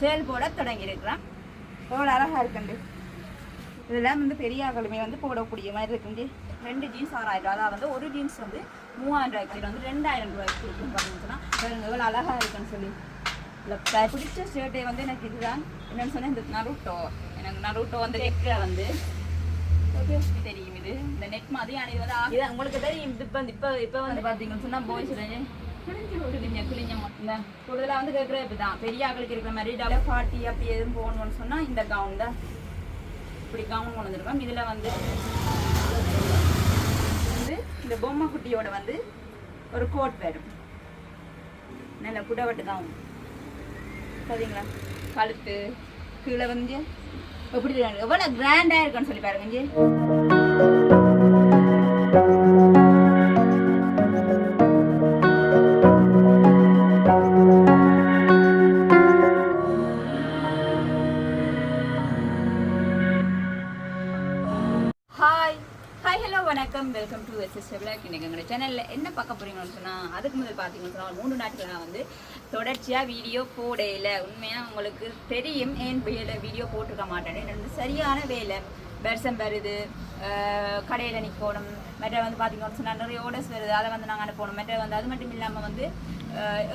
Sale போட தொடங்கியிருக்கிறேன் எவ்வளோ அழகாக இருக்குண்டு. இதெல்லாம் வந்து பெரிய அகலுமே வந்து போடக்கூடிய மாதிரி இருக்குண்டு. ரெண்டு ஜீன்ஸ் ஆறாயிரம் அதாவது வந்து ஒரு ஜீன்ஸ் வந்து மூவாயிரம் ரூபாய்க்கு இது வந்து ரெண்டாயிரம் ரூபாய்க்கு கொடுக்கும் பார்த்தீங்கன்னா பாருங்க எவ்வளோ அழகாக இருக்குன்னு சொல்லி. இல்லை பிடிச்ச ஷர்ட்டே வந்து எனக்கு இதுதான். என்னென்னு சொன்னால் இந்த நருட்டோ. எனக்கு நருட்டோ வந்து நெக்கில் வந்து தெரியும் இது? இந்த நெக் மாதிரி ஆனால் இது வந்து உங்களுக்கு தெரியும். இது இப்போ இப்போ இப்போ வந்து பார்த்தீங்கன்னு சொன்னால் போய்ஸ் குளிஞ்ச குளிஞ்ச மட்டும்தான். கூடுதலாக வந்து கேட்குற இப்போ தான் பெரிய ஆக்களுக்கு இருக்கிற மாதிரி டபுள் ஃபார்ட்டி அப்படி எதுவும் போகணும்னு சொன்னால் இந்த கவுன் தான். இப்படி கவுன் கொண்டு வந்துருக்கோம் இதில் வந்து வந்து இந்த பொம்மை குட்டியோட வந்து ஒரு கோட் வரும் நல்ல குடவட்டு கவுன் சரிங்களா? கழுத்து கீழே வந்து எப்படி எவ்வளோ கிராண்டாக இருக்குன்னு சொல்லி பாருங்க இங்கே. தொடர்ச்சியாக வீடியோ போடையில் உண்மையாக உங்களுக்கு தெரியும். ஏன் வேலை வீடியோ போட்டிருக்க மாட்டேன் சரியான வேலை. பெர்சம் வருது. கடையில் நிற்கணும் மற்ற வந்து பார்த்தீங்கன்னு சொன்னால் நிறைய ஓடர்ஸ் வருது. அதை வந்து நாங்கள் அனுப்பணும். மற்ற வந்து அது மட்டும் இல்லாமல் வந்து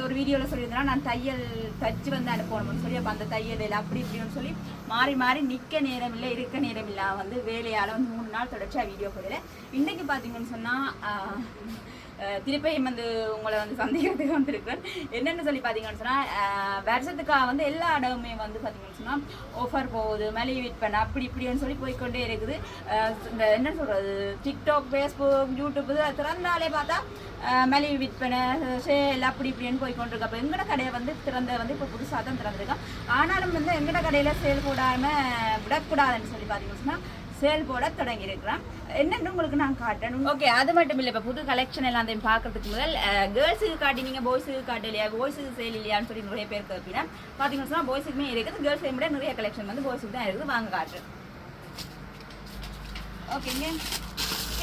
ஒரு வீடியோவில் சொல்லியிருந்தேன்னா நான் தையல் தச்சு வந்து அனுப்பணும்னு சொல்லி அப்போ அந்த தையல் வேலை அப்படி இப்படின்னு சொல்லி மாறி மாறி நிற்க நேரம் இல்லை இருக்க நேரம் இல்லை. வந்து வேலையால் வந்து மூணு நாள் தொடர்ச்சியாக வீடியோ போடல. இன்றைக்கி பார்த்தீங்கன்னு சொன்னால் திருப்பியும் வந்து உங்களை வந்து சந்தேகத்துக்கு வந்திருக்கேன். என்னென்னு சொல்லி பார்த்தீங்கன்னு சொன்னால் வருஷத்துக்காக வந்து எல்லா இடமுமே வந்து பார்த்தீங்கன்னு சொன்னால் ஆஃபர் போகுது மலிவு விற்பனை அப்படி இப்படின்னு சொல்லி போய்க்கொண்டே இருக்குது. இந்த என்ன சொல்கிறது டிக்டாக் ஃபேஸ்புக் யூடியூப் இது திறந்தாலே பார்த்தா மலிவு விற்பனை சேல் அப்படி இப்படின்னு போய்க்கொண்டிருக்கு அப்போ எங்கட கடையை வந்து திறந்த வந்து இப்போ புதுசாக தான் திறந்திருக்கோம் ஆனாலும் வந்து எங்கட கடையில் சேல் போடாமல் விடக்கூடாதுன்னு சொல்லி பார்த்தீங்கன்னு சேல் போட தொடங்கி இருக்கிறேன் என்னன்னு உங்களுக்கு நான் காட்டணும். ஓகே அது மட்டும் இல்லை இப்போ புது கலெக்ஷன் எல்லாம் அதையும் பார்க்கறதுக்கு முதல் கேர்ள்ஸுக்கு காட்டினீங்க பாய்ஸுக்கு காட்டலையா பாய்ஸுக்கு சேல் இல்லையான்னு சொல்லி நிறைய பேர் கேட்பீங்க. பார்த்தீங்கன்னு சொன்னால் பாய்ஸுக்குமே இருக்குது. கேர்ள்ஸையும் விட நிறைய கலெக்ஷன் வந்து பாய்ஸுக்கு தான் இருக்குது. வாங்க காட்டுறேன் ஓகேங்க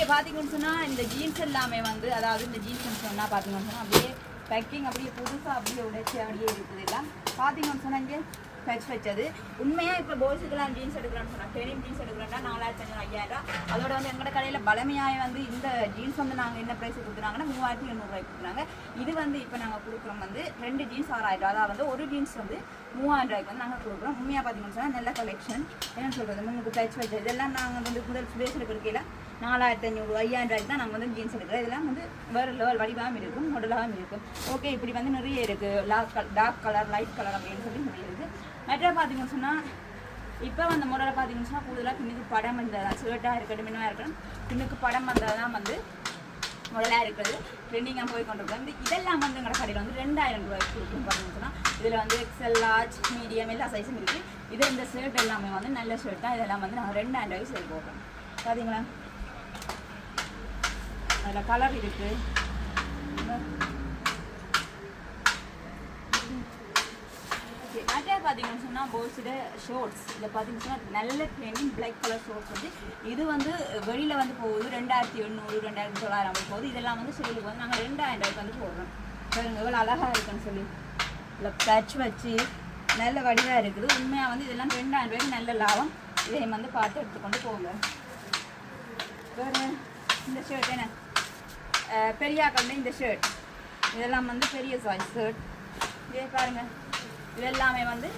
இங்கே பார்த்தீங்கன்னு சொன்னால் இந்த ஜீன்ஸ் எல்லாமே வந்து அதாவது இந்த ஜீன்ஸ் சொன்னால் பார்த்தீங்கன்னு சொன்னால் அப்படியே பேக்கிங் அப்படியே புதுசாக அப்படியே உடைச்சி அப்படியே இருக்குது எல்லாம். பார்த்தீங்கன்னு சொன்னால் இங்கே ஃபெச் வச்சது. உண்மையாக இப்போ போய்ஸுக்கெல்லாம் ஜீன்ஸ் எடுக்கிறேன்னு சொன்னால் டெனிம் ஜீன்ஸ் எடுக்கிறேன்னா நாலாயிரத்தி ஐநூறு ஐயாயிரம் அதோட வந்து எங்களோட கடையில் பலமையாக வந்து இந்த ஜீன்ஸ் வந்து நாங்கள் என்ன ப்ரைஸ் கொடுக்குறாங்கன்னா மூவாயிரத்தி எண்ணூறுரூவாய்க்கு கொடுக்குறாங்க. இது வந்து இப்போ நாங்கள் கொடுக்குறோம் வந்து ரெண்டு ஜீன்ஸ் ஆறாயிரம் அதாவது வந்து ஒரு ஜீன்ஸ் வந்து மூவாயிரம் ரூபாய்க்கு வந்து நாங்கள் கொடுக்குறோம். உண்மையாக பார்த்தீங்கன்னு சொன்னால் நல்ல கலெக்ஷன் என்ன சொல்கிறது முன்னுக்கு தைச்சு வச்சது. இதெல்லாம் நாங்கள் வந்து முதல் சுரேஷ் எடுக்கிறக்கையில் நாலாயிரத்தி ஐநூறு ஐயாயிரம் தான் நாங்கள் வந்து ஜீன்ஸ் எடுக்கிறோம். இதெல்லாம் வந்து வேறு லெவல் வடிவாகவும் இருக்கும் மாடலாகவும் இருக்கும். ஓகே இப்படி வந்து நிறைய இருக்குது dark colour dark colour light colour அப்படின்னு சொல்லி நிறைய இருக்குது மற்ற பார்த்தீங்கன்னு சொன்னால் இப்போ அந்த முறையில் பார்த்தீங்கன்னு சொன்னால் கூடுதலாக பின்னுக்கு படம் வந்தது தான் ஷர்ட்டாக இருக்கட்டும் மின்னாக இருக்கட்டும் பின்னுக்கு படம் வந்தது தான் வந்து முதலாக இருக்குது. ட்ரெண்டிங்காக போய் கொண்டிருக்கோம் வந்து இதெல்லாம் வந்து எங்களோட கடையில் வந்து ரெண்டாயிரம் ரூபாய்க்கு இருக்கும் பார்த்தீங்கன்னு சொன்னால் இதில் வந்து எக்ஸல் லார்ஜ் மீடியம் எல்லா சைஸும் இருக்குது இது இந்த ஷர்ட் எல்லாமே வந்து நல்ல ஷர்ட் தான். இதெல்லாம் வந்து நாங்கள் ரெண்டாயிரம் ரூபாய்க்கு சேல் போடுறோம். பார்த்தீங்களா அதில் கலர் இருக்குது ஓகே பார்த்தீங்கன்னு சொன்னால் போஸோட ஷோர்ட்ஸ் இதில் பார்த்தீங்கன்னு சொன்னால் நல்ல ட்ரெண்டிங் பிளாக் கலர் ஷோர்ட்ஸ் வந்து இது வந்து வெளியில் வந்து போகுது ரெண்டாயிரத்தி எண்ணூறு ரெண்டாயிரத்தி தொள்ளாயிரம் அப்படி போகுது இதெல்லாம் வந்து சொல்லி போகுது நாங்கள் ரெண்டாயிரம் ரூபாய்க்கு வந்து போடுறோம் பாருங்க எவ்வளோ அழகாக இருக்குன்னு சொல்லி இல்லை டச் வச்சு நல்ல வடிவாக இருக்குது உண்மையாக வந்து இதெல்லாம் ரெண்டாயிரம் ரூபாய்க்கு நல்ல லாபம் இதை வந்து பார்த்து எடுத்துக்கொண்டு போங்க வேறு இந்த ஷர்ட் என்ன அஹ் பெரியாக்கள்ல இந்த ஷர்ட் இதெல்லாம் வந்து பெரிய சாய்ஸ் ஷர்ட் இதே பாருங்க. இது எல்லாமே வந்து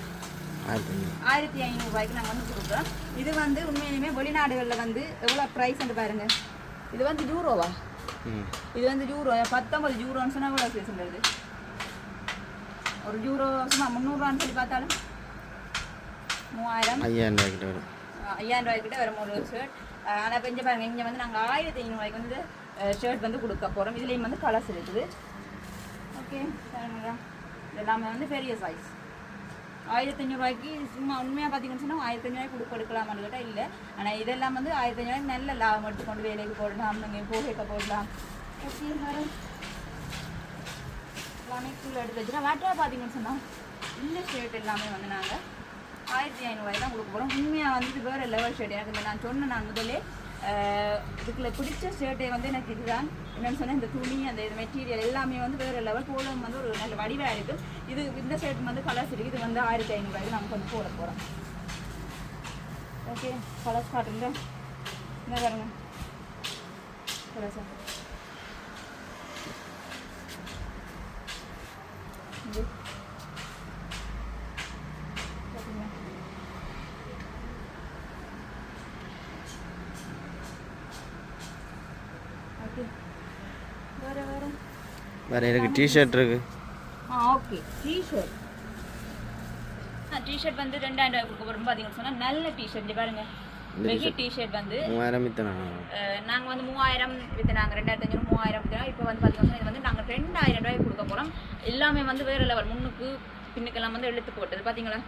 ஆயிரத்தி ஐநூறுரூவாய்க்கு நாங்கள் வந்து கொடுக்குறோம். இது வந்து உண்மையிலுமே வெளிநாடுகளில் வந்து எவ்வளோ ப்ரைஸ்ன்னு பாருங்க. இது வந்து யூரோவா? இது வந்து யூரோ பத்தொம்பது யூரோன்னு சொன்னால் எவ்வளோ சைஸ் வருது ஒரு யூரோ சும்மா முந்நூறுரூவான்னு சொல்லி பார்த்தாலும் மூவாயிரம். ஐயாயிரம் ரூபாய் கிட்ட வரும் ஐயாயிரம் ரூபாய்க்கிட்ட வரும் ஒரு ஷர்ட் ஆனால் இப்போ இங்கே பாருங்க இங்கே வந்து நாங்கள் ஆயிரத்தி ஐநூறுவாய்க்கு வந்து ஷர்ட் வந்து கொடுக்க போகிறோம் இதுலேயும் வந்து கலர்ஸ் இருக்குது. ஓகே எல்லாமே வந்து பெரிய சைஸ் ஆயிரத்தி ஐநூறுரூவாய்க்கு சும்மா உண்மையாக பார்த்தீங்கன்னு சொன்னால் ஆயிரத்தி ஐநூறுவாய்க்கு கொடுக்க எடுக்கலாமான்னு கேட்டால் இல்லை. ஆனால் இதெல்லாம் வந்து ஆயிரத்தி ஐநூறுவாய்க்கு நல்ல லாபம் எடுத்துக்கொண்டு வேலைக்கு போடலாம் நீங்கள் போகைக்க போடலாம். ஓகே வேறு எல்லாமே கீழே எடுத்து வச்சுனா வேட்டாக பார்த்தீங்கன்னு சொன்னால் இந்த ஷர்ட் எல்லாமே வந்து நாங்கள் ஆயிரத்தி ஐநூறுவாய் தான் கொடுக்க போகிறோம் உண்மையாக வந்து வேறு லெவல் ஷர்ட் எனக்கு இந்த நான் சொன்ன நான் முதலே இதுக்குள்ள பிடிச்ச ஷர்ட்டே வந்து எனக்கு இதுதான். என்னென்னு சொன்னால் இந்த துணி அந்த இது மெட்டீரியல் எல்லாமே வந்து வேறு லெவல் போலும் வந்து ஒரு நல்ல வடிவாக இருக்குது இது இந்த ஷர்ட் வந்து கலர்ஸ் இருக்குது இது வந்து ஆயிரத்தி ஐநூறுபாய்க்கு நமக்கு வந்து போட போகிறோம் ஓகே கலர்ஸ் காட்டுங்க. என்ன பாருங்க. கலர்ஸா இது பாத்தீங்களா? ஓகே வேற வேற வேறு இருக்கு டிஷர்ட் இருக்கு. ஆ ஓகே டிஷர்ட் டிஷர்ட் வந்து ரெண்டாயிரம் ரூபாய் கொடுக்க போகிறோம் பார்த்தீங்கன்னு சொன்னால் நல்ல டிஷர்ட் பாருங்க. வெகி டிஷர்ட் வந்து மூவாயிரம் நாங்கள் வந்து மூவாயிரம் விற்றுனாங்க ரெண்டாயிரத்தி அஞ்சூறு மூவாயிரம் விற்றுனா இப்போ வந்து பார்த்தீங்கன்னா இது வந்து நாங்கள் ரெண்டாயிரம் ரூபாய்க்கு கொடுக்க போகிறோம் எல்லாமே வந்து வேறு லெவல் முன்னுக்கு பின்னுக்கெல்லாம் வந்து எழுத்து போட்டது. பார்த்தீங்களா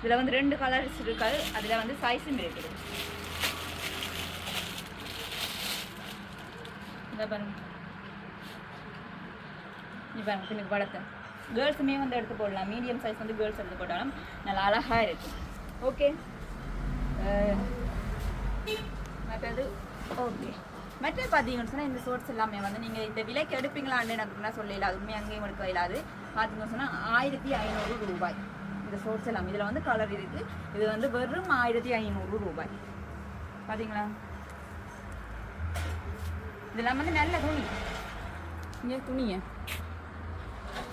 இதில் வந்து ரெண்டு கலர்ஸ் இருக்காது அதில் வந்து சைஸும் இருக்குது. இதை பாருங்க. இப்போ பின்னுக்கு படத்தை கேர்ள்ஸுமே வந்து எடுத்து போடலாம். மீடியம் சைஸ் வந்து கேர்ள்ஸ் எடுத்து போட்டாலும் நல்லா அழகாக இருக்கும் ஓகே மற்றது ஓகே மற்ற பார்த்தீங்கன்னு சொன்னால் இந்த சோர்ஸ் எல்லாமே வந்து நீங்கள் இந்த விலைக்கு எடுப்பீங்களான்னு எனக்கு சொல்லல அதுவுமே அங்கேயும் எடுக்க இல்லாது பார்த்தீங்கன்னு சொன்னால் ஆயிரத்தி ஐநூறு ரூபாய். இந்த சோர்ஸ் எல்லாம். இதில் வந்து கலர் இருக்குது இது வந்து வெறும் ஆயிரத்தி ஐநூறு ரூபாய். பார்த்தீங்களா? இதெல்லாம் வந்து நல்ல துணி. இங்கே துணியை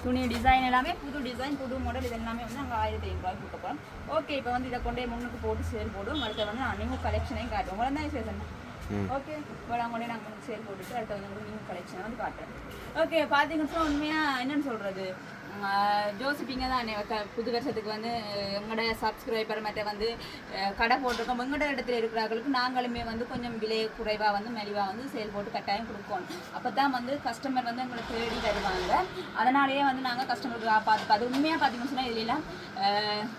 துணி டிசைன் எல்லாமே புது டிசைன் புது மாடல் இது எல்லாமே வந்து நாங்கள் ஆயிரத்தி ஐநூறுபாய்க்கு கொடுக்க போகிறோம் ஓகே இப்போ வந்து இதை கொண்டே முன்னுக்கு போட்டு சேல் போடுவோம். அடுத்து வந்து நான் நியூ கலெக்ஷனையும் காட்டுவோம். உங்களை தான் ம். ஓகே இப்போ நான் கொண்டே நாங்கள் சேல் போட்டுட்டு அடுத்து வந்து நியூ கலெக்ஷனை வந்து காட்டுறேன். ஓகே பார்த்தீங்கன்னு உண்மையாக என்னன்னு சொல்கிறது ஜோசிப்பிங்க தான் க- புது வருஷத்துக்கு வந்து எங்களோட சப்ஸ்கிரைபர் மற்ற வந்து கடை போட்டிருக்கோம் எங்களோட இடத்துல இருக்கிறவர்களுக்கு நாங்களுமே வந்து கொஞ்சம் விலை குறைவாக வந்து மெலிவாக வந்து சேல் போட்டு கட்டாயம் கொடுக்கணும் அப்போ தான் வந்து கஸ்டமர் வந்து எங்களை தேடி தருவாங்க அதனாலேயே வந்து நாங்கள் கஸ்டமருக்கு பார்த்து அது உண்மையாக பார்த்தீங்கன்னு சொன்னால் இதுலாம்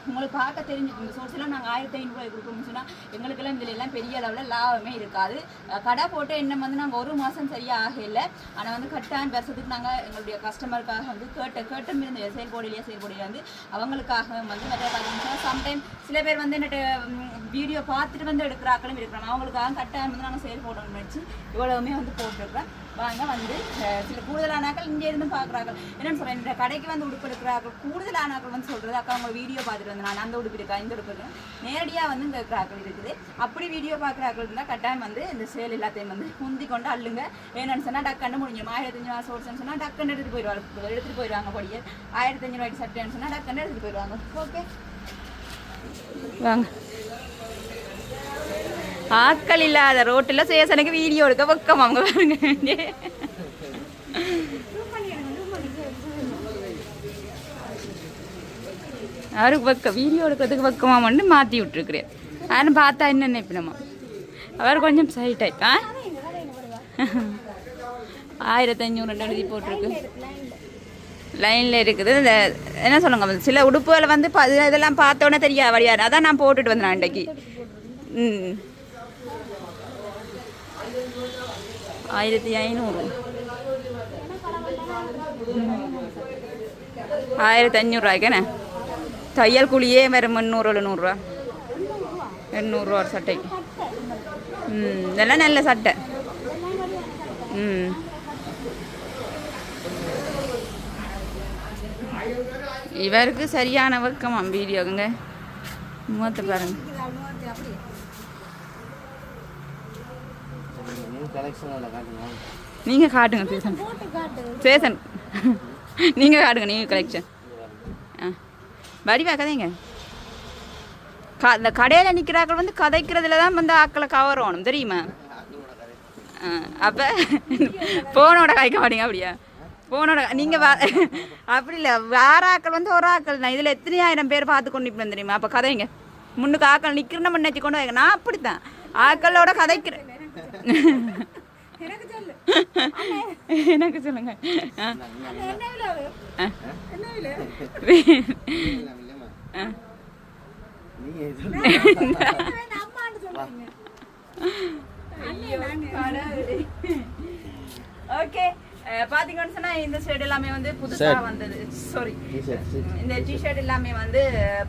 உங்களுக்கு பார்க்க தெரிஞ்சு இந்த சோர்ஸ் எல்லாம் நாங்கள் ஆயிரத்தி ஐநூறுரூவாய் கொடுக்கணும்னு சொன்னால் எங்களுக்கெல்லாம் இதுல எல்லாம் பெரிய அளவில் லாபமே இருக்காது. கடை போட்டு என்ன வந்து நாங்கள் ஒரு மாதம் சரியாக ஆகல. ஆனால் வந்து கட்டாயம் வருஷத்துக்கு நாங்கள் எங்களுடைய கஸ்டமருக்காக வந்து கேட்ட கேட்டும் இருந்த செயல்போடிலேயே செயல்போடியில் வந்து அவங்களுக்காக வந்து நிறைய பார்த்தீங்கன்னா சம்டைம் சில பேர் வந்து என்னட்டு வீடியோ பார்த்துட்டு வந்து எடுக்கிறாக்களும் இருக்கிறாங்க. அவங்களுக்காக கட்டாயம் வந்து நாங்கள் செயல் போடணும்னு வச்சு இவ்வளவுமே வந்து போட்டிருக்கிறோம். வாங்க வந்து சில கூடுதலானாக்கள் இங்கே இருந்து பார்க்குறார்கள். என்னென்னு சொல்கிறேன் இந்த கடைக்கு வந்து உடுப்பு எடுக்கிறார்கள். கூடுதலானாக்கள் வந்து சொல்கிறது அக்கா அவங்க வீடியோ பார்த்துட்டு வந்து நான் அந்த உடுப்பு இருக்கா இந்த உடுப்பு இருக்கா? நேரடியாக வந்து இந்த இருக்கிறாக்கள் இருக்குது. அப்படி வீடியோ பார்க்குறாக்கள் இருந்தால் கட்டாயம் வந்து இந்த சேல் எல்லாத்தையும் வந்து முந்தி கொண்டு அள்ளுங்க. என்னன்னு சொன்னால் டக்குன்னு முடிஞ்சிடும் ஆயிரத்தஞ்சு மாதம் சோர்ஸ்னு சொன்னால் டக்குன்னு எடுத்துகிட்டு போயிடுவாங்க. எடுத்துகிட்டு போயிடுவாங்க பொடியை. ஆயிரத்தஞ்சு ரூபாய்க்கு சட்டைன்னு சொன்னால் டக்குன்னு எடுத்துகிட்டு போயிடுவாங்க. ஓகே வாங்க. ஆட்கள் இல்லாத ரோட்டில் சேசனுக்கு வீடியோ எடுக்க பக்கம் அவங்க பாருங்க. அவருக்கு பக்கம் வீடியோ எடுக்கிறதுக்கு பக்கமாக மட்டும் மாற்றி விட்டுருக்குறேன். ஆனால் பார்த்தா என்ன நினைப்பினமா. அவர் கொஞ்சம் சைட் ஆயிப்பா ஆயிரத்தி ஐநூறு ரெண்டு எழுதி போட்டிருக்கு. லைனில் இருக்குது. இந்த என்ன சொல்லுங்க சில உடுப்புகளை வந்து இதெல்லாம் பார்த்தோன்னே தெரியாது. வழியாரு அதான் நான் போட்டுட்டு வந்தேன் அன்றைக்கு ம். ஆயிரத்தி ஐநூறு. ஆயிரத்தி அஞ்சூறுரூவாய்க்கானே தையல் கூலியே வேறு முந்நூறு எழுநூறுவா எண்ணூறுரூவா ஒரு சட்டைக்கு ம் இதெல்லாம் நல்ல சட்டை. ம். இவருக்கு சரியான வெக்கமாம் வீடியோங்க முகத்தை பாருங்கள் நியூ கலெக்ஷனில் காட்டுங்க நீங்கள் காட்டுங்க சேசன். சேசன். நீங்கள் காட்டுங்க நீங்கள் கலெக்ஷன் ஆ. வடிவா கதைங்க க இந்த கடையில் நிற்கிறாக்கள் வந்து கதைக்கிறதுல தான் வந்து ஆக்களை கவரணும் தெரியுமா? ஆ அப்போ ஃபோனோட காய்க்க மாட்டீங்க அப்படியா? ஃபோனோட நீங்கள் வா அப்படி இல்லை வேற ஆக்கள் வந்து ஒரு ஆக்கள் தான். இதில் எத்தனை ஆயிரம் பேர் பார்த்து கொண்டு இப்போ தெரியுமா? அப்போ கதைங்க. முன்னுக்கு ஆக்கள் நிற்கிற நம்ம நினச்சி கொண்டு வைங்க நான் அப்படித்தான். ஆக்களோட கதைக்கிறேன் எனக்கு சொல்லுங்க. ஓகே. பாத்தீங்கன்னு சொன்னா இந்த ஷர்ட் எல்லாமே வந்து புதுசா. வந்தது. சாரி இந்த டிஷர்ட் எல்லாமே வந்து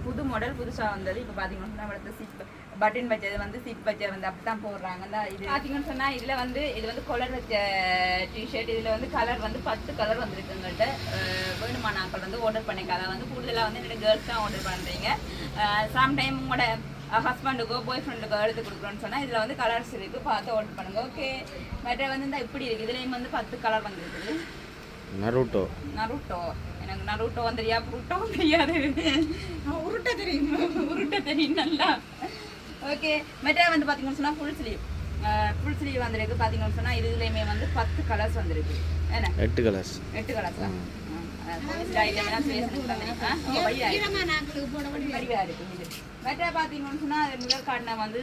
புது மாடல் புதுசா வந்தது. இப்போ பாத்தீங்கன்னு சிப் பட்டன் வச்சது வந்து சிப் வச்சது வந்து அப்படித்தான் போடுறாங்க. இந்த இது பாத்தீங்கன்னு சொன்னா இதுல வந்து இது வந்து கொலர் வச்ச டிஷர்ட் இதுல வந்து கலர் வந்து பத்து கலர் வந்திருக்கு எங்கள்கிட்ட வேணுமா நாட்கள் வந்து ஆர்டர் பண்ணிக்கலாம் வந்து கூடுதலா வந்து என்னோட கேர்ள்ஸ் தான் ஆர்டர் பண்றீங்க. சம்டைம் உங்களோட ஹஸ்பண்டுக்கோ பாய் ஃப்ரெண்டுக்கோ எடுத்து கொடுக்குறோன்னு சொன்னா இதுல வந்து கலர்ஸ் இருக்கு. பார்த்து ஆர்டர் பண்ணுங்க. ஓகே மற்ற வந்து இந்த இப்படி இருக்கு. இதுலயும் வந்து பத்து கலர் வந்துருக்குது. நருட்டோ. நருட்டோ. எனக்கு நருட்டோ தெரியா புருட்டோ தெரியாது. உருட்ட தெரியும். உருட்ட தெரியும் நல்லா. ஓகே மெட்டா வந்து பார்த்தீங்கன்னு சொன்னா ஃபுல் ஸ்லீவ் ஃபுல் ஸ்லீவ் வந்திருக்கு. பார்த்தீங்கன்னு சொன்னா இதுலேயுமே வந்து பத்து கலர்ஸ் வந்திருக்கு. என்ன? எட்டு கலர்ஸ் எட்டு கலர்ஸ் தான் வந்து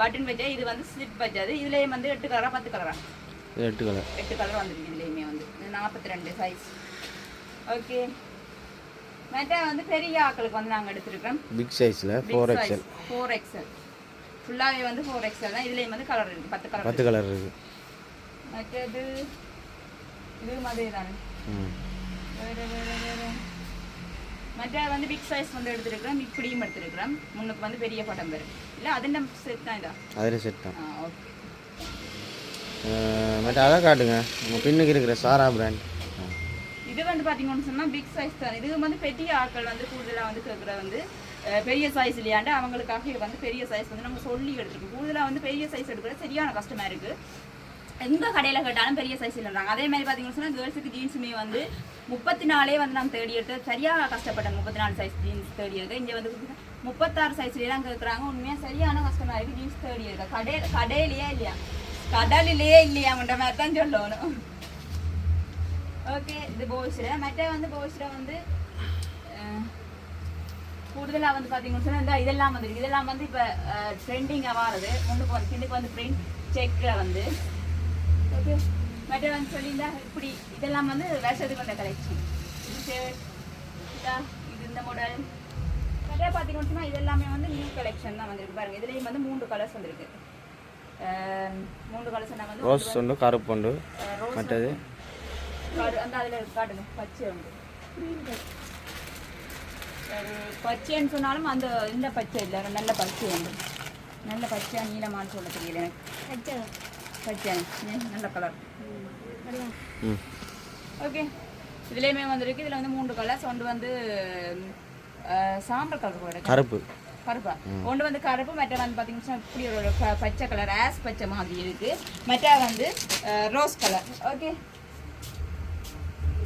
பட்டன் வச்சா இது வந்து ஸ்லிப் வச்சது. இதுலேயும் வந்து எட்டு கலரா பத்து கலரா எட்டு கலர் எட்டு கலர் வந்துருக்கு இதுலேயுமே வந்து. நாற்பத்தி ரெண்டு சைஸ் ஓகே மற்ற வந்து பெரிய ஆக்களுக்கு வந்து நாங்கள் எடுத்துருக்கோம். பிக் சைஸில் ஃபோர் எக்ஸ்எல் ஃபோர் எக்ஸ்எல் ஃபுல்லாகவே வந்து ஃபோர் எக்ஸ்எல் தான். இதுலேயும் வந்து கலர் இருக்குது பத்து கலர் பத்து கலர் இருக்கு. மற்றது இது மாதிரி தானே ம். வேறு வேறு வேறு மற்ற வந்து பிக் சைஸ் வந்து எடுத்துருக்கிறோம். இப்படியும் எடுத்துருக்கிறோம். முன்னுக்கு வந்து பெரிய படம் வரும் இல்லை அது நம்ம செட் தான் இதா? அதில் செட் தான். ஆ ஓகே மற்ற அதை காட்டுங்க உங்கள் பின்னுக்கு இருக்கிற சாரா பிராண்ட் இது வந்து பார்த்தீங்கன்னு சொன்னால் பிக் சைஸ் தான். இது வந்து பெரிய ஆட்கள் வந்து கூடுதலாக வந்து கேட்குற வந்து பெரிய சைஸ் இல்லையாண்டு அவங்களுக்காக வந்து பெரிய சைஸ் வந்து நம்ம சொல்லி எடுத்துருக்கோம் கூடுதலாக வந்து பெரிய சைஸ் எடுக்கிற சரியான கஷ்டமா இருக்குது எந்த கடையில் கேட்டாலும் பெரிய சைஸ் இல்லைன்றாங்க. அதே மாதிரி பார்த்தீங்கன்னு சொன்னால் கேர்ள்ஸுக்கு ஜீன்ஸுமே வந்து முப்பத்தி நாலே வந்து நம்ம தேடி எடுத்து சரியாக கஷ்டப்பட்டேன் முப்பத்தி நாலு சைஸ் ஜீன்ஸ் தேடி எடுக்க இங்கே வந்து முப்பத்தாறு சைஸ்லேயே தான் கேட்குறாங்க உண்மையாக சரியான கஷ்டமாக இருக்குது ஜீன்ஸ் தேடி எடுக்க. கடை கடையிலேயே இல்லையா? கடலிலேயே இல்லையான்ற மாதிரி தான் சொல்லணும். ஓகே இது போய்ஸ்ல மற்ற வந்து போய்ஸ்ல வந்து அஹ், கூடுதலா வந்து பாத்தீங்கன்னு சொன்னா இதெல்லாம் வந்து இதெல்லாம் வந்து இப்ப ட்ரெண்டிங்கா வாருது முன்னுக்கு வந்து பின்னுக்கு வந்து பிரிண்ட் செக்ல வந்து. ஓகே மற்ற வந்து சொல்லியிருந்தா இப்படி இதெல்லாம் வந்து வருஷத்துக்கு வந்த கலெக்ஷன் இது இந்த மாடல் மற்ற பாத்தீங்கன்னு சொன்னா இது எல்லாமே வந்து நியூ கலெக்ஷன் தான் வந்திருக்கு. பாருங்க இதுலயும் வந்து மூன்று கலர்ஸ் வந்திருக்கு. மூன்று கலர்ஸ் நான் வந்து ரோஸ் உண்டு கருப்பு ரோஸ் மற்றது அந்த அதில் காட்டுங்க பச்சை உண்டு பச்சைன்னு சொன்னாலும் அந்த இந்த பச்சை இல்லை நல்ல பச்சை உண்டு நல்ல பச்சை நீளமான்னு சொல்ல தெரியல எனக்கு பச்சை ம், நல்ல கலர் ஓகே இதுலேயுமே வந்திருக்கு இதில் வந்து மூன்று கலர்ஸ் ஒன்று வந்து சாம்பல் கலர் கூட கருப்பு கருப்பா ஒன்று வந்து கருப்பு மற்ற வந்து பார்த்தீங்கன்னா இப்படி ஒரு பச்சை கலர் ஆஸ் பச்சை மாதிரி இருக்கு மற்ற வந்து ரோஸ் கலர் ஓகே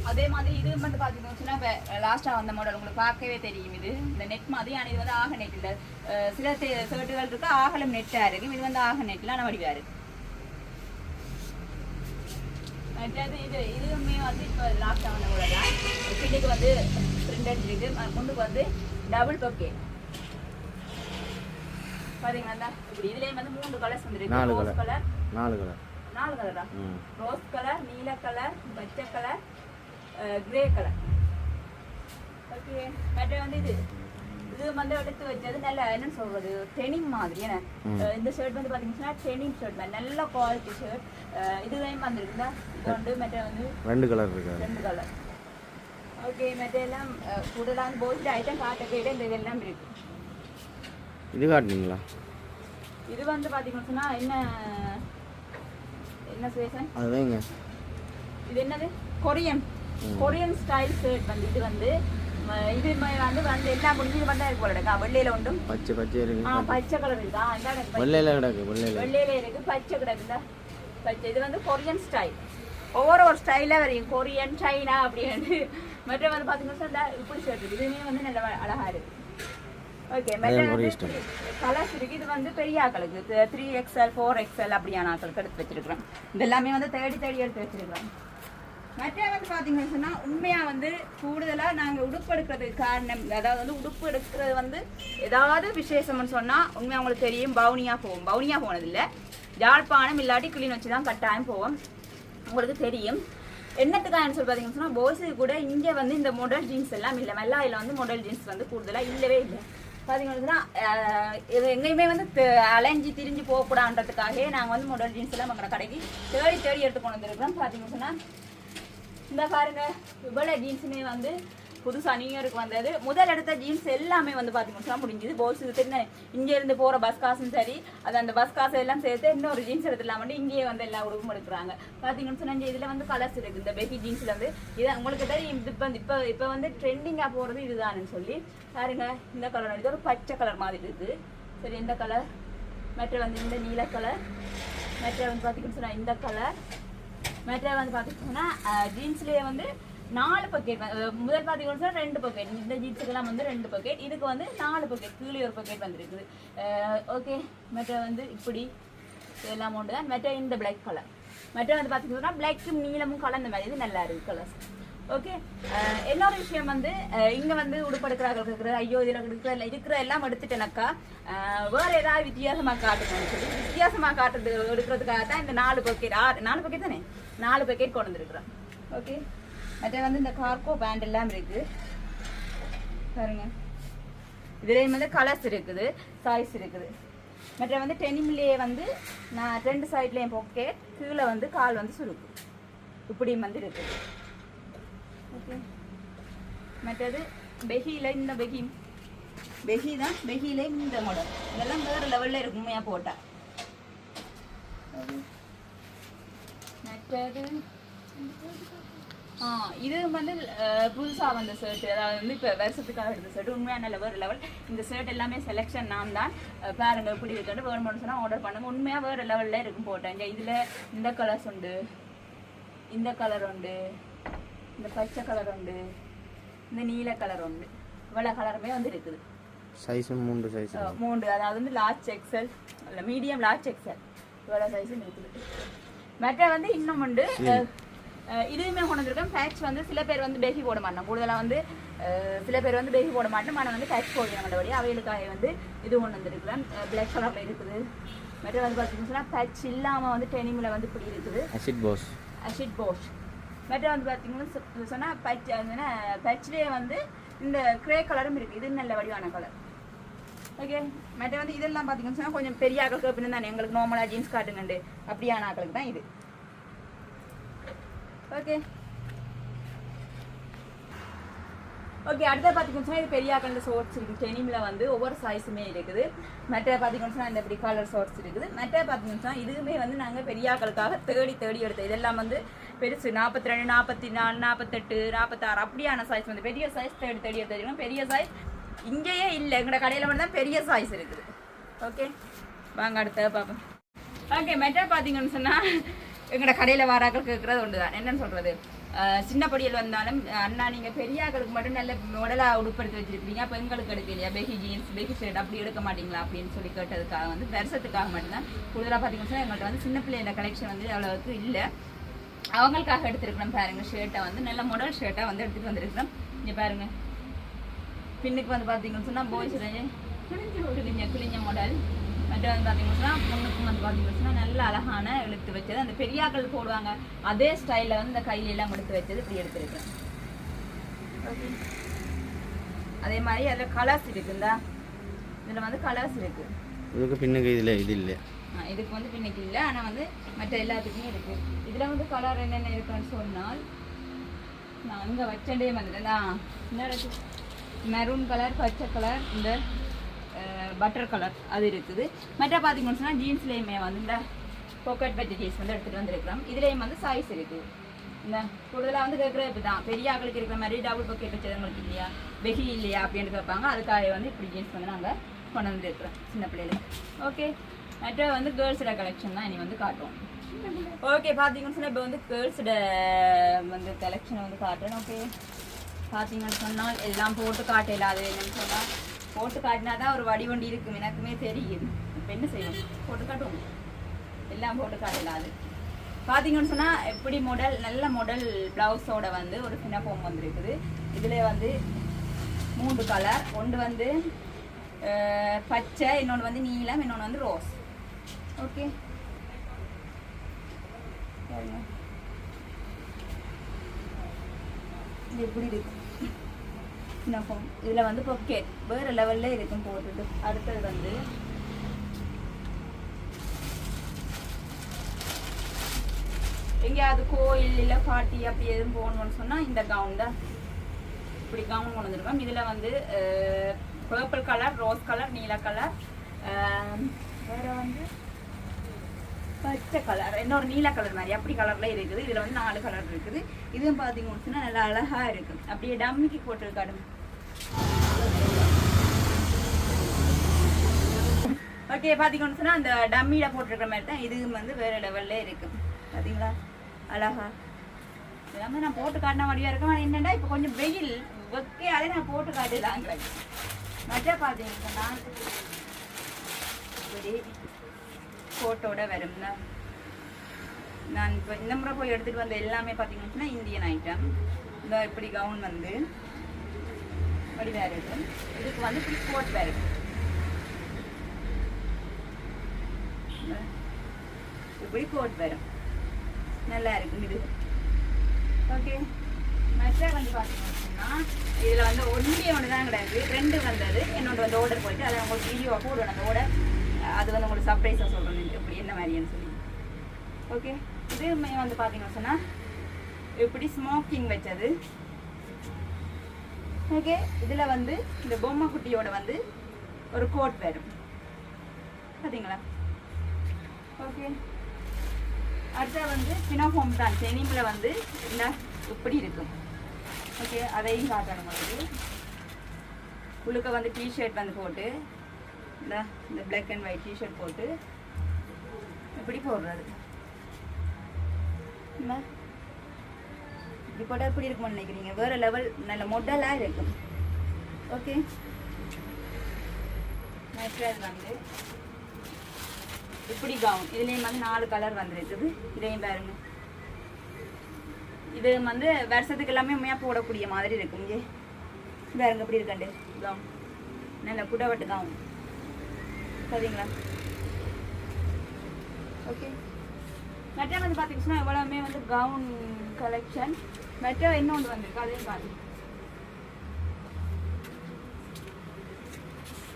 அதே மாதிரி இது வந்து பார்த்தீங்கன்னா இப்போ லாஸ்ட்டாக வந்த மாடல் உங்களுக்கு பார்க்கவே தெரியும் இது. இந்த நெட் மாதிரி ஆனால் இது வந்து ஆக நெட் இல்லை. சில ஷர்ட்டுகள் இருக்கு ஆகலம் நெட்டாக இருக்கு. இது வந்து ஆக ஆனால் வடிவாக இருக்கு. மற்றது இது இதுவுமே வந்து இப்போ லாஸ்ட்டாக வந்த மாடல் தான் பின்னுக்கு வந்து பிரிண்டட் இருக்கு ம- முன்னுக்கு வந்து டபுள் பொக்கே பாத்தீங்களா இப்படி இதுலயும் வந்து மூணு கலர்ஸ் வந்துருக்கு. நாலு. கலர் நாலு கலர் நாலு கலரா ரோஸ் கலர் நீல கலர் பச்சை கலர் கிரே கலர் ஓகே மற்ற வந்து இது இது வந்து எடுத்து வச்சது நல்ல என்ன சொல்றது டெனிம் மாதிரி. அஹ் இந்த ஷர்ட் வந்து பாத்தீங்கன்னா டெனிம் ஷர்ட் மாதிரி நல்ல குவாலிட்டி ஷர்ட் இதுலையும் வந்துருக்குதா இது வந்து மற்ற வந்து ரெண்டு கலர் இருக்காது ரெண்டு கலர் ஓகே மற்ற எல்லாம் வந்து போஸ்ட் ஐட்டம் காட்ட போயிட்டு இந்த இதெல்லாம் இருக்கு இது காட்டுனீங்களா இது வந்து பாத்தீங்கன்னா என்ன என்ன சுவேசன் அது வைங்க இது என்னது கொரியன் கொரியன் ஸ்டைல் ஷர்ட் வந்து இது வந்து இது வந்து வந்து எல்லா முடிஞ்சு மட்டும் இருக்கு போல வெள்ளையில உண்டும். பச்சை பச்சை ஆ இருக்கு பச்சை கலர் இருக்கா? வெள்ளையில கிடக்கு வெள்ளையில. வெள்ளையில இருக்கு பச்சை கிடக்குதா பச்சை. இது வந்து கொரியன் ஸ்டைல் ஒவ்வொரு ஒரு ஸ்டைலாக வரையும். கொரியன் சைனா அப்படின்னு. மற்ற வந்து பார்த்தீங்கன்னா இப்படி ஷர்ட் இருக்கு. இதுவுமே வந்து நல்ல அழ- அழகா இருக்கு. ஓகே. கலர்ஸ் இருக்கு. இது வந்து பெரிய ஆக்களுக்கு. த்ரீ எக்ஸ்எல் ஃபோர் எக்ஸ்எல் அப்படியான ஆக்களுக்கு எடுத்து வச்சிருக்கிறோம் இது எல்லாமே வந்து தேடி தேடி எடுத்து வச்சிருக்கிறோம் மற்ற வந்து பார்த்தீங்கன்னு சொன்னால் உண்மையாக வந்து கூடுதலாக நாங்கள் உடுப்பு எடுக்கிறதுக்கு காரணம் அதாவது வந்து உடுப்பு எடுக்கிறது வந்து ஏதாவது விசேஷம்னு சொன்னால் உண்மையாக உங்களுக்கு தெரியும் பவுனியாக போவோம். பவுனியாக போனதில்லை. யாழ்ப்பாணம் இல்லாட்டி வச்சு தான் கட்டாயம் போவோம். உங்களுக்கு தெரியும். என்னத்துக்காக சொல்லி பார்த்தீங்கன்னு சொன்னால் பாய்ஸுக்கு கூட இங்கே வந்து இந்த மாடல் ஜீன்ஸ் எல்லாம் இல்லை. மெல்லாயில் வந்து மாடல் ஜீன்ஸ் வந்து கூடுதலாக இல்லவே இல்லை. பார்த்தீங்கன்னா இது எங்கேயுமே வந்து அலைஞ்சி அலைஞ்சு திரிஞ்சு போகக்கூடாதுன்றதுக்காகவே நாங்கள் வந்து மாடல் ஜீன்ஸ் எல்லாம் எங்களோட கடைக்கு தேடி தேடி எடுத்து கொண்டு வந்திருக்கிறோம். பார்த்தீங்கன்னு சொன்னால் இந்த பாருங்க இவ்வளோ ஜீன்ஸுமே வந்து புதுசாக நியூ வந்தது. முதல் எடுத்த ஜீன்ஸ் எல்லாமே வந்து பார்த்தீங்கன்னா முடிஞ்சுது. போஸ் இது தெரிஞ்ச இங்கேருந்து போகிற பஸ் காசும் சரி அது அந்த பஸ் காசு எல்லாம் சேர்த்து இன்னொரு ஜீன்ஸ் எடுத்துலாம் வந்து இங்கேயே வந்து எல்லா உடம்பும் எடுக்கிறாங்க. பார்த்தீங்கன்னு சொன்னால் இதில் வந்து கலர்ஸ் இருக்குது இந்த பேபி ஜீன்ஸில் வந்து இது உங்களுக்கு தெரியும். இது இப்போ இப்போ இப்போ வந்து ட்ரெண்டிங்காக போகிறது இதுதான்னு சொல்லி. பாருங்க இந்த கலர் இது ஒரு பச்சை கலர் மாதிரி இருக்குது. சரி இந்த கலர் மற்ற வந்து இந்த நீல கலர் மற்ற வந்து பார்த்தீங்கன்னு சொன்னால் இந்த கலர் மற்ற வந்து பார்த்துக்கிட்டோம்னா ஜீன்ஸ்லேயே வந்து நாலு பக்கெட் முதல் பார்த்தீங்கன்னா ரெண்டு பக்கெட் இந்த ஜீன்ஸுக்கெல்லாம் வந்து ரெண்டு பக்கெட் இதுக்கு வந்து நாலு பக்கெட் கீழே ஒரு பக்கெட் வந்துருக்குது. ஓகே மற்ற வந்து இப்படி இதெல்லாம் ஒன்று தான் மற்ற இந்த பிளாக் கலர் மற்ற வந்து பார்த்தீங்கன்னா பிளாக்கும் நீளமும் கலந்த மாதிரி. இது நல்லா இருக்கு கலர்ஸ் ஓகே இன்னொரு விஷயம் வந்து இங்கே வந்து உடுப்படுக்கிறார்கள் இருக்கிற ஐயோ இதில் இருக்கிற இல்லை இருக்கிற எல்லாம் எடுத்துட்டேனாக்கா வேறு ஏதாவது வித்தியாசமாக காட்டுங்கன்னு சொல்லி வித்தியாசமாக காட்டுறது எடுக்கிறதுக்காக தான் இந்த நாலு பக்கெட் ஆறு நாலு பக்கெட் தானே? நாலு பேக்கெட் கொண்டு வந்துருக்குறோம். ஓகே மற்ற வந்து இந்த கார்கோ பேண்ட் எல்லாம் இருக்கு. பாருங்க. இதுலேயும் வந்து கலர்ஸ் இருக்குது சாய்ஸ் இருக்குது. மற்ற வந்து டெனிமிலேயே வந்து நான் ரெண்டு சைட்லேயும் போக்கே கீழே வந்து கால் வந்து சுருக்கு. இப்படியும் வந்து இருக்குது ஓகே மற்றது பெஹியில் இந்த பெஹி பெஹி தான் பெஹியில் இந்த மாடல் இதெல்லாம் வேறு லெவலில் இருக்குமையாக போட்டால் இது வந்து அஹ், புதுசா வந்த ஷர்ட் அதாவது வந்து இப்போ வருஷத்துக்காக எடுத்த ஷர்ட் உண்மையான வேறு லெவல் இந்த ஷர்ட் எல்லாமே செலெக்ஷன் நான் தான் பாருங்க எப்படி இருக்குன்னு வேணும்னு சொன்னால் ஆர்டர் பண்ணுங்க. உண்மையாக வேறு லெவலில் இருக்கும் போட்டேன். இங்க இதுல இந்த கலர்ஸ் உண்டு. இந்த கலர் உண்டு. இந்த பச்சை கலர் உண்டு. இந்த நீல கலர் உண்டு. இவ்வளோ கலருமே வந்து இருக்குது. சைஸும் மூன்று சைஸ் மூன்று. அதாவது வந்து லார்ஜ் எக்ஸல் இல்லை மீடியம் லார்ஜ் எக்ஸல் இவ்வளோ சைஸும் இருக்குது. மற்ற வந்து இன்னும் உண்டு. இதுவுமே கொண்டு வந்திருக்கேன் பேட்ச் வந்து சில பேர் வந்து பேசி போட மாட்டோம் கூடுதலாக வந்து சில பேர் வந்து பேசி போட மாட்டோம் ஆனால் வந்து பேட்ச் போடுற மற்றபடி அவைகளுக்காக வந்து இது கொண்டு வந்திருக்கிறேன் பிளாக் கலரில் இருக்குது. மற்ற வந்து பார்த்தீங்கன்னா பேட்ச் இல்லாமல் வந்து டெனிமில் வந்து இப்படி இருக்குது. அசிட் பாஸ் அஷிட் போஷ் மற்ற வந்து பார்த்தீங்கன்னா சொன்னால் என்ன பச்லேயே வந்து இந்த கிரே கலரும் இருக்குது இது நல்ல வடிவான கலர் ஓகே மற்ற வந்து இதெல்லாம் பார்த்தீங்கன்னு சொன்னால் கொஞ்சம் பெரிய ஆக்களுக்கு அப்படின்னு தானே. எங்களுக்கு நார்மலாக ஜீன்ஸ் காட்டுங்கண்டு. அப்படியான ஆக்களுக்கு தான் இது. ஓகே ஓகே அடுத்த பார்த்தீங்கன்னு சொன்னால் இது பெரிய ஆக்கள் ஷோர்ட்ஸ் இருக்குது டெனிமில் வந்து ஒவ்வொரு சைஸுமே இருக்குது. மற்ற பார்த்தீங்கன்னு சொன்னா இந்த இப்படி கலர் ஷோர்ட்ஸ் இருக்குது. மற்ற பார்த்தீங்கன்னு இதுவுமே வந்து நாங்கள் பெரிய ஆக்களுக்காக தேடி தேடி எடுத்தோம். இதெல்லாம் வந்து பெருசு. நாற்பத்தி ரெண்டு நாற்பத்தி நாலு நாற்பத்தெட்டு நாற்பத்தாறு அப்படியான சைஸ் வந்து பெரிய சைஸ் தேடி தேடி எடுத்துருக்கோம் பெரிய சைஸ் இங்கேயே இல்லை. எங்களோட கடையில் மட்டும்தான் பெரிய சாய்ஸ் இருக்குது. ஓகே வாங்க அடுத்த பார்ப்போம். ஓகே மெட்டா பார்த்தீங்கன்னு சொன்னால் எங்களோட கடையில் வாராக்கள் கேட்குறது ஒன்று தான் என்னன்னு சொல்கிறது சின்ன படியல் வந்தாலும் அண்ணா நீங்கள் பெரியாக்களுக்கு மட்டும் நல்ல உடலாக உடுப்படுத்தி வச்சுருப்பீங்க. பெண்களுக்கு எடுக்க எடுக்கலையா பெகி ஜீன்ஸ் பெகி ஷர்ட் அப்படி எடுக்க மாட்டீங்களா? அப்படின்னு சொல்லி கேட்டதுக்காக வந்து வருஷத்துக்காக மட்டும்தான். கூடுதலாக பார்த்தீங்கன்னு சொன்னால் எங்கள்கிட்ட வந்து சின்ன பிள்ளையோட கலெக்ஷன் வந்து அவ்வளவுக்கு இல்லை. அவங்களுக்காக எடுத்திருக்கிறோம் பாருங்கள் ஷர்ட்டை வந்து. நல்ல மாடல் ஷர்ட்டாக வந்து எடுத்துகிட்டு வந்திருக்கிறோம். இங்கே பாருங்கள் பின்னுக்கு வந்து பார்த்தீங்கன்னு சொன்னால் பாய்ஸ் கிழிஞ்ச கிழிஞ்ச மாடல் மற்ற வந்து பார்த்தீங்கன்னா முன்னுக்கும் வந்து பார்த்தீங்கன்னு நல்ல அழகான இழுத்து வச்சது. அந்த பெரியாக்கள் போடுவாங்க அதே ஸ்டைலில் வந்து இந்த கையில எல்லாம் எடுத்து வச்சது இப்படி எடுத்துருக்கேன். அதே மாதிரி அதில் கலர்ஸ் இருக்குந்தா இதில் வந்து கலர்ஸ் இருக்கு. இதுக்கு பின்னுக்கு இதில் இது இல்லை. ஆ, இதுக்கு வந்து பின்னுக்கு இல்லை. ஆனால் வந்து மற்ற எல்லாத்துக்குமே இருக்கு. இதில் வந்து கலர் என்னென்ன இருக்குன்னு சொன்னால் நான் அங்கே வச்சண்டே வந்துட்டேன் மெரூன் கலர் பச்சை கலர் இந்த பட்டர் கலர் அது இருக்குது. மற்ற பார்த்தீங்கன்னு சொன்னால் ஜீன்ஸ்லேயுமே வந்து இந்த பாக்கெட் பச்சை ஜீன்ஸ் வந்து எடுத்துகிட்டு வந்திருக்கிறோம். இதுலேயும் வந்து சாய்ஸ் இருக்குது. இந்த கூடுதலாக வந்து கேட்குற இப்போ தான் பெரிய ஆக்களுக்கு இருக்கிற மாதிரி டபுள் பாக்கெட் வச்சதுங்களுக்கு இல்லையா? வெகி இல்லையா? அப்படின்னு கேட்பாங்க. அதுக்காக வந்து இப்படி ஜீன்ஸ் வந்து நாங்கள் கொண்டு வந்துருக்குறோம் சின்ன பிள்ளைகளுக்கு ஓகே மற்ற வந்து கேர்ள்ஸோட கலெக்ஷன் தான் இனி வந்து காட்டுவோம். ஓகே பார்த்தீங்கன்னு சொன்னால் இப்போ வந்து கேர்ள்ஸோட வந்து கலெக்ஷன் வந்து காட்டுறேன் ஓகே பார்த்தீங்கன்னு சொன்னால் எல்லாம் போட்டு காட்டலாது என்னன்னு சொன்னால் போட்டு காட்டினா தான் ஒரு வடிவண்டி இருக்கும். எனக்குமே தெரியும். இப்போ என்ன செய்யும் போட்டு காட்டுவோம். எல்லாம் போட்டு காட்டலாது. அது பார்த்தீங்கன்னு சொன்னால் எப்படி மாடல் நல்ல மாடல் ப்ளவுஸோட வந்து ஒரு ஃபினஃபார்ம் வந்துருக்குது. இதில் வந்து மூன்று கலர் ஒன்று வந்து பச்சை இன்னொன்று வந்து நீலம் இன்னொன்று வந்து ரோஸ் ஓகே இது எப்படி இருக்கு? பினஃபார்ம் இதில் வந்து பொக்கெட் வேறு லெவலில் இருக்கும் போட்டுட்டு அடுத்தது வந்து எங்கேயாவது கோயில் இல்லை பாட்டி அப்படி எதுவும் போகணும்னு சொன்னால் இந்த கவுன் தான். இப்படி கவுன் கொண்டு வந்துருக்கோம் இதில் வந்து பர்பிள் கலர் ரோஸ் கலர் நீல கலர் வேறு வந்து பச்சை கலர் இன்னொரு நீல கலர் மாதிரி. அப்படி கலரில் இருக்குது. இதில் வந்து நாலு கலர் இருக்குது. இதுவும் பார்த்தீங்க சொன்னா நல்லா அழகாக இருக்குது அப்படியே டம்மிக்கு போட்டிருக்காடு ஓகே பார்த்தீங்கன்னு சொன்னால் அந்த டம்மியில் போட்டிருக்கிற மாதிரி தான் இதுவும் வந்து வேறு லெவலில் இருக்குது பார்த்தீங்களா அழகா. எல்லாமே நான் போட்டு காட்டின மாதிரியா இருக்கும். ஆனால் என்னன்னா இப்போ கொஞ்சம் வெயில். வெக்கையாலே நான் போட்டு காட்டிடலாங்கிறேன் மஜா பார்த்தீங்கன்னா சொன்னா இப்படி வரும். தான் நான் இப்போ இந்த முறை போய் எடுத்துகிட்டு வந்த எல்லாமே பார்த்தீங்கன்னு சொன்னா இந்தியன் ஐட்டம் இந்த இப்படி கவுன் வந்து இப்படி வேறு இருக்கு இதுக்கு வந்து இப்படி கோட் வேறு. இருக்கு இந்த இப்படி கோட் வரும். நல்லா இருக்கும் இது. ஓகே மற்ற வந்து பார்த்தீங்கன்னா இதில் வந்து ஒன்றே ஒன்று தான் கிடையாது. ரெண்டு வந்தது என்னோட வந்து ஆர்டர் போயிட்டு அதை உங்களுக்கு வீடியோவாக போடுவேன் அந்த ஓட அது வந்து உங்களுக்கு சர்ப்ரைஸாக சொல்கிறேன் எப்படி என்ன மாதிரின்னு சொல்லி. ஓகே இது வந்து பார்த்தீங்கன்னு சொன்னால் இப்படி ஸ்மோக்கிங் வச்சது. ஓகே இதில் வந்து இந்த பொம்மை குட்டியோட வந்து ஒரு கோட் வரும். பார்த்தீங்களா? ஓகே அடுத்த வந்து பினோஃபோம் தான். செனிமில் வந்து என்ன இப்படி இருக்கும் ஓகே அதையும் காட்டணும் உங்களுக்கு. உள்ளுக்க வந்து டிஷர்ட் வந்து போட்டு இந்த இந்த பிளாக் அண்ட் ஒயிட் டிஷர்ட் போட்டு இப்படி போடுறது. இப்படி போட்டால் எப்படி இருக்கும்னு நினைக்கிறீங்க? வேறு லெவல் நல்ல மொடலாக இருக்கும். ஓகே நெக்ஸ்ட் வந்து இப்படி கவுன் இதுலேயும் வந்து நாலு கலர் வந்துருக்குது. இதையும் பாருங்க. இது வந்து வருஷத்துக்கு எல்லாமே உண்மையாக போடக்கூடிய மாதிரி இருக்கும் இங்கே. பாருங்க எப்படி இருக்கண்டு கவுன் நல்ல குடவட்டு கவுன் சரிங்களா? ஓகே மற்ற வந்து பார்த்தீங்கன்னா எவ்வளவுமே வந்து கவுன் கலெக்ஷன் மற்ற இன்னொன்று வந்திருக்கு அதையும் பாருங்க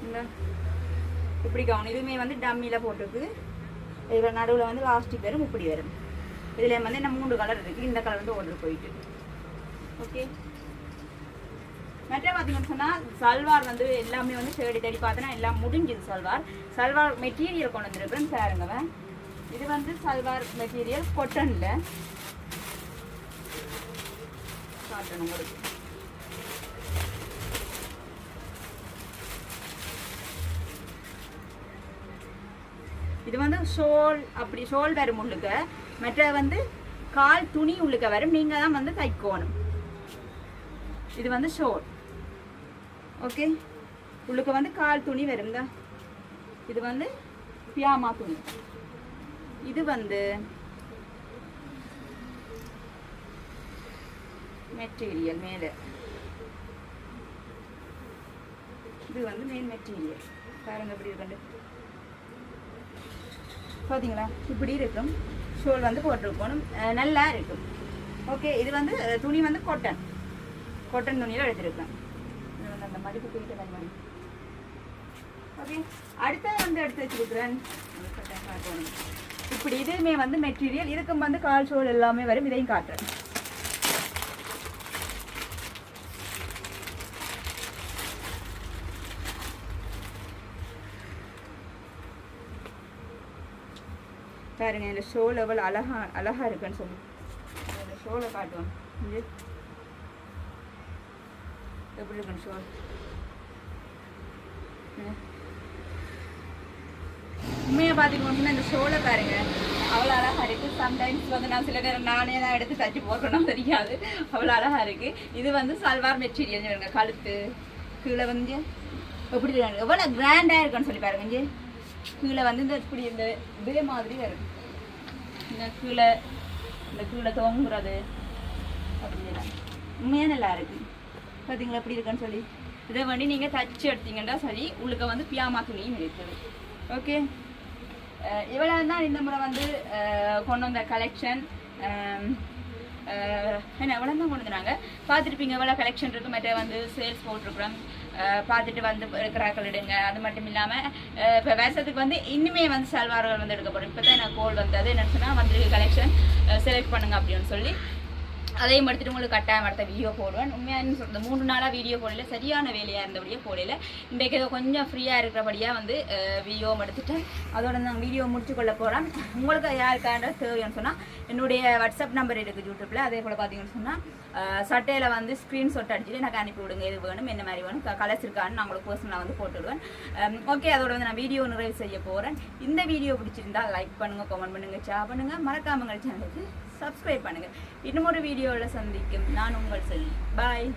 இந்த இப்படி கவுன் இதுவுமே வந்து டம்மியில் போட்டிருக்கு இதில் நடுவில் வந்து லாஸ்டிக் வரும் இப்படி வரும். இதில் வந்து என்ன மூணு கலர் இருக்குது இந்த கலர் வந்து ஆர்டர் போயிட்டு. ஓகே மற்ற பார்த்தீங்கன்னு சொன்னால் சல்வார் வந்து எல்லாமே வந்து தேடி தேடி பார்த்தோன்னா எல்லாம் முடிஞ்சுது சல்வார். சல்வார் மெட்டீரியல் கொண்டு வந்துருக்குன்னு பாருங்க இது வந்து சல்வார் மெட்டீரியல் கொட்டனில் காட்டணும் உங்களுக்கு. இது வந்து ஷோல் அப்படி ஷோல் வரும் உள்ளுக்க. மற்ற வந்து கால் துணி உள்ளுக்க வரும். நீங்க தான் வந்து தைக்கணும். இது வந்து ஷோல் ஓகே உள்ளுக்க வந்து கால் துணி வரும் தான் இது வந்து பியாமா துணி. இது வந்து மெட்டீரியல் மேலே. இது வந்து மெயின் மெட்டீரியல் பாருங்க எப்படி இருக்கு பார்த்தீங்களா இப்படி இருக்கும். ஷோல் வந்து போட்டிருக்கணும் நல்லா இருக்கும். ஓகே இது வந்து துணி வந்து காட்டன் காட்டன் துணியில் எடுத்துருக்கேன். இது வந்து அந்த மடிப்பு போயிட்டு அந்த மாதிரி. ஓகே அடுத்தது வந்து எடுத்து வச்சுருக்குறேன். இப்படி இதுவுமே வந்து மெட்டீரியல் இதுக்கும் வந்து கால் ஷோல் எல்லாமே வரும். இதையும் காட்டுறேன். பாருங்க இந்த ஷோ லெவல் அழகா அழகா இருக்குன்னு சொல்லி. இந்த ஷோல காட்டுவோம் எப்படி இருக்குன்னு ஷோ உண்மையாக பார்த்தீங்கன்னா இந்த ஷோல பாருங்க அவ்வளோ அழகா இருக்கு. சம்டைம்ஸ் வந்து நான் சில நேரம் நானே தான் எடுத்து தச்சு போடுறேன்னா தெரியாது. அவ்வளோ அழகா இருக்கு. இது வந்து சல்வார் மெட்டீரியல் பாருங்க கழுத்து கீழே வந்து எப்படி இருக்கு? எவ்வளோ கிராண்டாக இருக்குன்னு சொல்லி பாருங்க இங்கே. கீழே வந்து இந்த இப்படி இந்த இதே மாதிரி இருக்கும் இந்த கீழே இந்த கீழே தோங்குறது. அப்படிலாம் உண்மையாக நல்லா இருக்கு பார்த்தீங்களா எப்படி இருக்குன்னு சொல்லி. இதை வண்டி நீங்கள் தச்சு எடுத்தீங்கன்னா சரி உங்களுக்கு வந்து பியாமா துணியும் இருக்குது. ஓகே இவ்வளோ தான் இந்த முறை வந்து கொண்டு வந்த கலெக்ஷன் என்ன எவ்வளோ தான் கொண்டு வந்தாங்க பார்த்துருப்பீங்க எவ்வளோ கலெக்ஷன் இருக்குது மற்ற வந்து சேல்ஸ் போட்டிருக்கிறோம். பார்த்துட்டு வந்து இருக்கிறாக்கள் எடுங்க. அது மட்டும் இல்லாமல் இப்போ வருஷத்துக்கு வந்து இனிமே வந்து சல்வார்கள் வந்து எடுக்க போகிறோம் இப்போ தான் நான் கோல் வந்தது. என்ன சொன்னால் வந்திருக்கு கலெக்ஷன் செலக்ட் பண்ணுங்க அப்படின்னு சொல்லி. அதையும் எடுத்துட்டு உங்களுக்கு கட்டாயம் அடுத்த வீடியோ போடுவேன். உண்மையான சொல்கிறது மூணு நாளாக வீடியோ போடல. சரியான வேலையாக இருந்தபடியே போடல. இன்றைக்கு ஏதோ கொஞ்சம் ஃப்ரீயாக இருக்கிறபடியாக வந்து வீடியோ எடுத்துட்டேன். அதோட நான் வீடியோ முடிச்சு கொள்ள போகிறேன் உங்களுக்கு யாருக்கான தேவைன்னு சொன்னால் என்னுடைய வாட்ஸ்அப் நம்பர் இருக்குது யூடியூப்பில் அதே போல் பார்த்தீங்கன்னு சொன்னால் சட்டையில் வந்து ஸ்க்ரீன்ஷாட் அடிச்சுட்டு எனக்கு அனுப்பி விடுங்க. எது வேணும் என்ன மாதிரி வேணும் கலர்ஸ் இருக்கான்னு நான் உங்களுக்கு பர்சனலாக வந்து போட்டுவிடுவேன் ஓகே அதோட வந்து நான் வீடியோ நிறைவு செய்ய போகிறேன் இந்த வீடியோ பிடிச்சிருந்தா லைக் பண்ணுங்கள் கமெண்ட் பண்ணுங்கள் ஷேர் பண்ணுங்கள் மறக்காம சேனலுக்கு சப்ஸ்கிரைப் பண்ணுங்கள் இன்னும் ஒரு வீடியோவில் சந்திக்கும். நான் உங்கள் செல்வி. பாய்